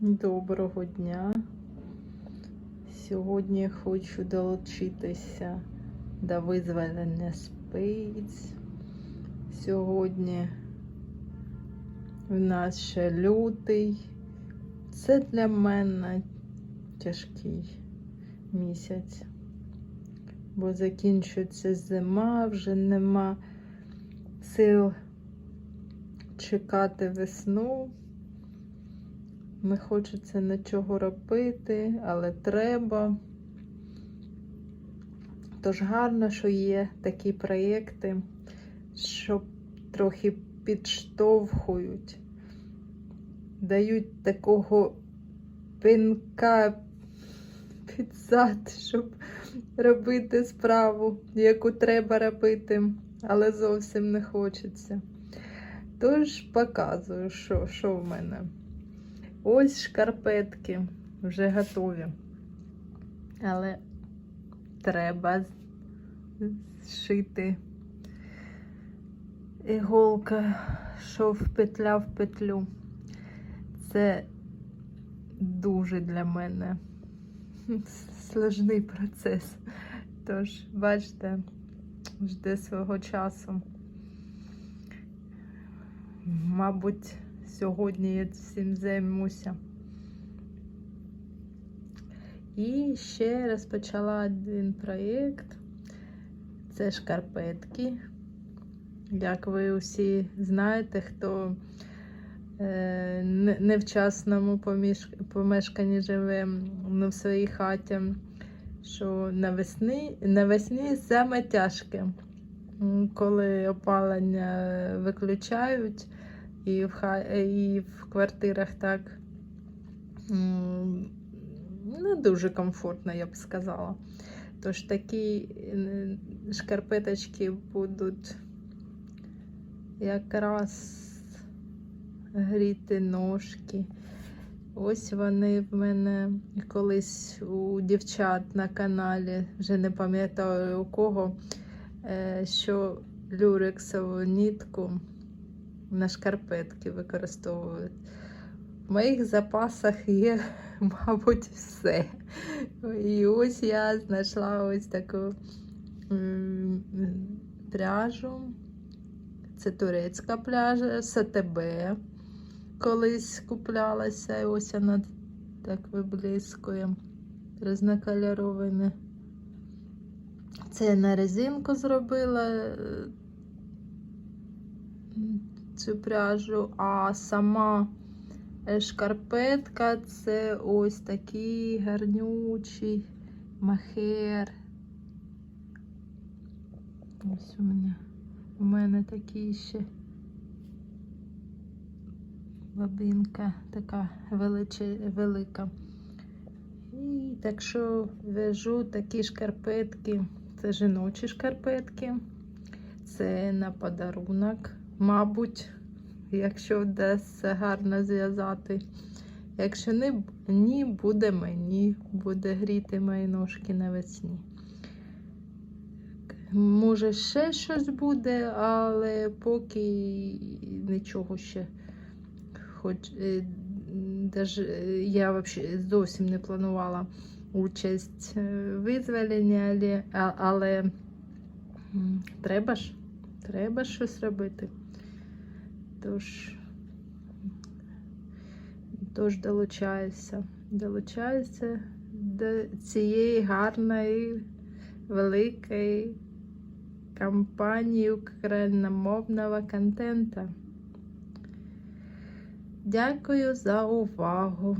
Доброго дня. Сьогодні хочу долучитися до визволення спиць. Сьогодні в нас ще лютий. Це для мене тяжкий місяць, бо закінчується зима, вже нема сил чекати весну. Не хочеться нічого робити, але треба. Тож гарно, що є такі проєкти, що трохи підштовхують, дають такого пинка під зад, щоб робити справу, яку треба робити, але зовсім не хочеться. Тож показую, що, що в мене. Ось шкарпетки вже готові. Але треба зшити іголка, що в петля в петлю. Це дуже для мене сложний процес. Тож, бачите, жде свого часу. Мабуть, сьогодні я цим займуся. І ще розпочала один проєкт. Це шкарпетки. Як ви усі знаєте, хто е, не- в частному помешканні живе, не в своїй хаті, що навесні, навесні саме тяжке, коли опалення виключають і в, ха... і в квартирах так не дуже комфортно, я б сказала. Тож такі е, шкарпеточки будуть якраз гріти ножки. Ось вони в мене колись у дівчат на каналі, вже не пам'ятаю у кого, е, що люрексову нітку на шкарпетки використовують. В моїх запасах є, мабуть, все. І ось я знайшла ось таку пряжу. Це турецька пляжа, СТБ. Колись куплялася, і ось вона так виблискує різнокольоровими. Це я на резинку зробила цю пряжу, а сама е, шкарпетка це ось такий гарнючий махер. Ось у мене, у мене такий ще бабинка така величе, велика. І так що в'яжу такі шкарпетки. Це жіночі шкарпетки. Це на подарунок, мабуть, якщо вдасться гарно зв'язати. Якщо не, ні, буде мені, буде гріти мої ножки навесні. Може, ще щось буде, але поки нічого ще. Хоч е, е, я вообще зовсім не планувала участь е, в визволенні, але треба ж, треба щось робити. Тож, тож долучаюся, долучаюся до цієї гарної, великої кампанії україномовного контента. Дякую за увагу.